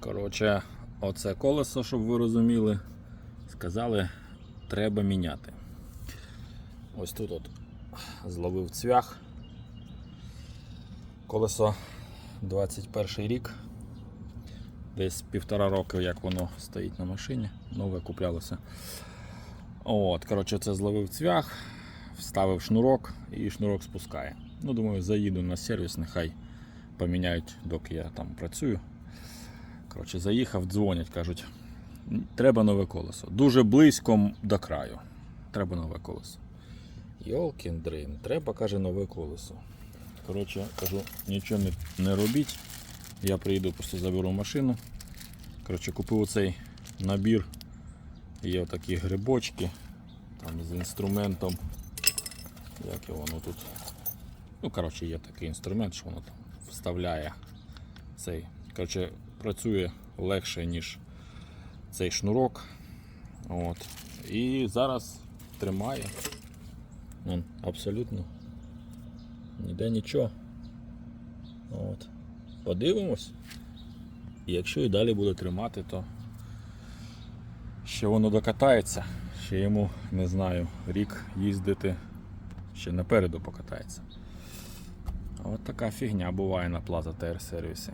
Коротше, оце колесо, щоб ви розуміли, сказали, треба міняти. Ось тут от зловив цвях. Колесо 21 рік. Десь півтора роки, як воно стоїть на машині. Нове куплялося. От, коротше, це зловив цвях, вставив шнурок і шнурок спускає. Ну, думаю, заїду на сервіс, нехай поміняють, доки я там працюю. Коротше, заїхав, дзвонять, кажуть, треба нове колесо. Дуже близько до краю. Треба нове колесо. Йолкін дрин, треба, каже, нове колесо. Коротше, кажу, нічого не, не робіть. Я приїду, просто заберу машину. Коротше, купив оцей набір. Є отакі грибочки там з інструментом. Як його воно тут. Ну, коротше, є такий інструмент, що воно там вставляє цей. Коротше, працює легше, ніж цей шнурок. От. І зараз тримає. Вон, абсолютно. Ніде нічого. От. Подивимось. І якщо і далі буде тримати, то ще воно докатається. Ще йому, не знаю, рік їздити, ще напереду покатається. От така фігня буває на Plaza Tire сервісі.